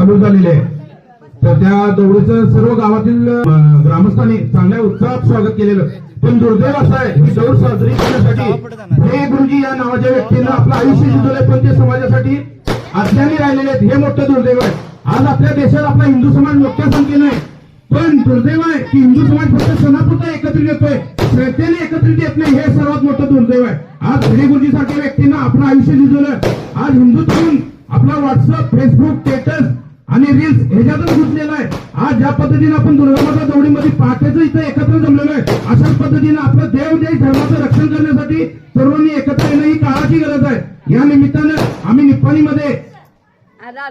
चालू झालेले आहे. तर त्या दौडीचं सर्व गावातील ग्रामस्थांनी चांगल्या उत्साहात स्वागत केलेलं पण दुर्दैव असं आहे ही दौड साजरी करण्यासाठी हे गुरुजी या नावाच्या व्यक्तीनं आपलं आयुष्य शिजवलंय पण ते समाजासाठी अज्ञानी राहिलेले आहेत. हे मोठं दुर्दैव आहे. आज आपल्या देशात आपला हिंदू समाज मोठ्या संख्येनं आहे. पण दुर्दैव आहे की हिंदू समाज फक्त सणापुरता एकत्रित येतोय. श्रद्धेने एकत्रित येत नाही हे सर्वात मोठं दुर्दैव आहे. आज श्री गुरुजी सारख्या व्यक्तीनं आपलं आयुष्य शिजवलं आज हिंदू आपला व्हॉट्सअप फेसबुक स्टेटस आणि रील्स ह्याच्यातच घुसलेला आहे. आज ज्या पद्धतीने आपण दुर्गामाता दौडीमध्ये पहाटेचं इथं एकत्र जमलेलो आहे अशाच पद्धतीने आपलं देव देश धर्माचं रक्षण करण्यासाठी सर्वांनी एकत्र येणं ही काळाची गरज आहे. या निमित्तानं आम्ही निप्पाणीमध्ये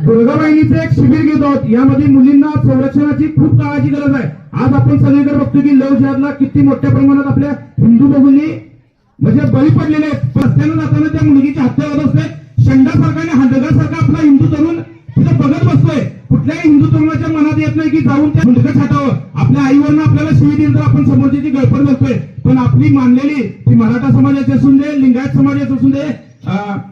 दुर्गाबाईंचं एक शिबिर घेत आहोत. यामध्ये मुलींना संरक्षणाची खूप काळाची गरज आहे. आज आपण सगळीकडे बघतो की लव जिहादला किती मोठ्या प्रमाणात आपल्या हिंदू बघूंनी म्हणजे बळी पडलेले आहेत. रस्त्यानं जाताना त्या कुठल्याही हिंदू तरुणाच्या मनात येत नाही की जाऊन त्या मुलगा छाटावं. आपल्या आईवरनं आपल्याला शिवी दिली तर आपण समोरची गळपण बघतोय. पण आपली मानलेली ती मराठा समाजाची असून दे लिंगायत समाजाची असून दे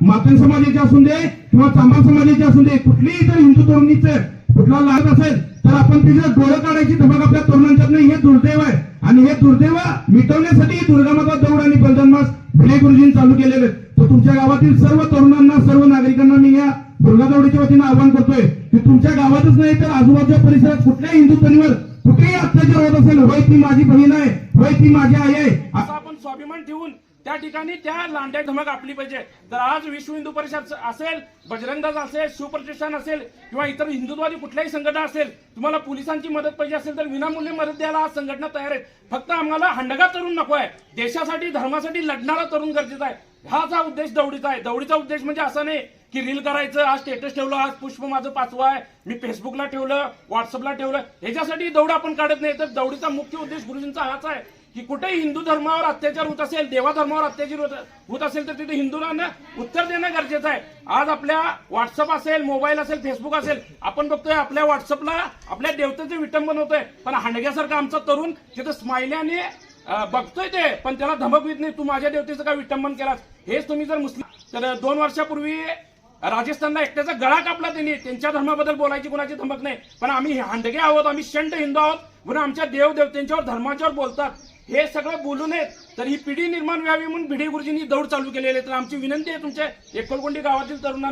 मातन समाजाची असून दे किंवा चांबा समाजाची असून दे कुठलीही जर हिंदू तरुणीचं कुठला लागत असेल तर आपण तिचं डोळं काढायची धमक आपल्या तरुणांच्यात नाही. हे दुर्दैव आहे. आणि हे दुर्दैव मिटवण्यासाठी दुर्गामाता दौड आणि बलिदान मास भिडे गुरुजींनी चालू केलेले आहेत. तुमच्या गावातील सर्व तरुणांना सर्व नागरिकांना मी या दुर्गादौडीच्या वतीनं आवाहन करतोय की तुमच्या गावातच नाही तर आजूबाजूच्या परिसरात कुठल्याही हिंदू तरुणीवर कुठेही अत्याचार होत असेल होय ती माझी बहीण आहे होय ती माझी आई आहे असं आपण स्वाभिमान ठेवून त्या ठिकाणी त्या लांड्या धमक आपली पाहिजे. तर आज विश्व हिंदू परिषद असेल बजरंगदास असेल शिवप्रतिष्ठान असेल किंवा इतर हिंदुत्वादी कुठल्याही संघटना असेल तुम्हाला पोलिसांची मदत पाहिजे असेल तर विनामूल्य मदत द्यायला आज संघटना तयार आहेत फक्त आम्हाला हंडगा तरुण नको आहे देशासाठी धर्मासाठी लढणारा तरुण गरजेचा आहे. हाचा उद्देश दौडीचा आहे. दौडीचा उद्देश म्हणजे असा नाही की रील करायचं आज स्टेटस ठेवलं आज पुष्प माझं पाचवं आहे. मी फेसबुकला ठेवलं व्हॉट्सअपला ठेवलं. ह्याच्यासाठी दौड आपण काढत नाही. तर दौडीचा मुख्य उद्देश गुरुजींचा हाच आहे की कुठेही हिंदू धर्मावर अत्याचार होत असेल देवा धर्मावर अत्याचार होत- होत असेल तर तिथे हिंदूंना उत्तर देणं गरजेचं आहे. आज आपल्या व्हॉट्सअप असेल मोबाईल असेल फेसबुक असेल आपण बघतोय आपल्या व्हॉट्सअपला आपल्या देवतेचं विटंबन होतंय. पण हांडग्यासारखा आमचा तरुण तिथं स्माइल्याने बघतोय ते पण त्याला धमक येत नाही. तू माझ्या देवतेचं काय विटंबन केलास? हेच तुम्ही जर मुस्लिम तर दोन वर्षापूर्वी राजस्थानला एकट्याचा गळा कापला त्यांनी. त्यांच्या धर्माबद्दल बोलायची कुणाची धमक नाही. पण आम्ही हांडगे आहोत आम्ही शंट हिंदू आहोत म्हणून आमच्या देवदेवतेंच्यावर धर्माच्यावर बोलतात. हे सगळं बोलू नयेत. तर ही पिढी निर्माण व्हावी म्हणून भिडे गुरुजींनी दौड चालू केलेली तर आमची विनंती आहे तुमच्या एकोलकोंडी गावातील तरुणांना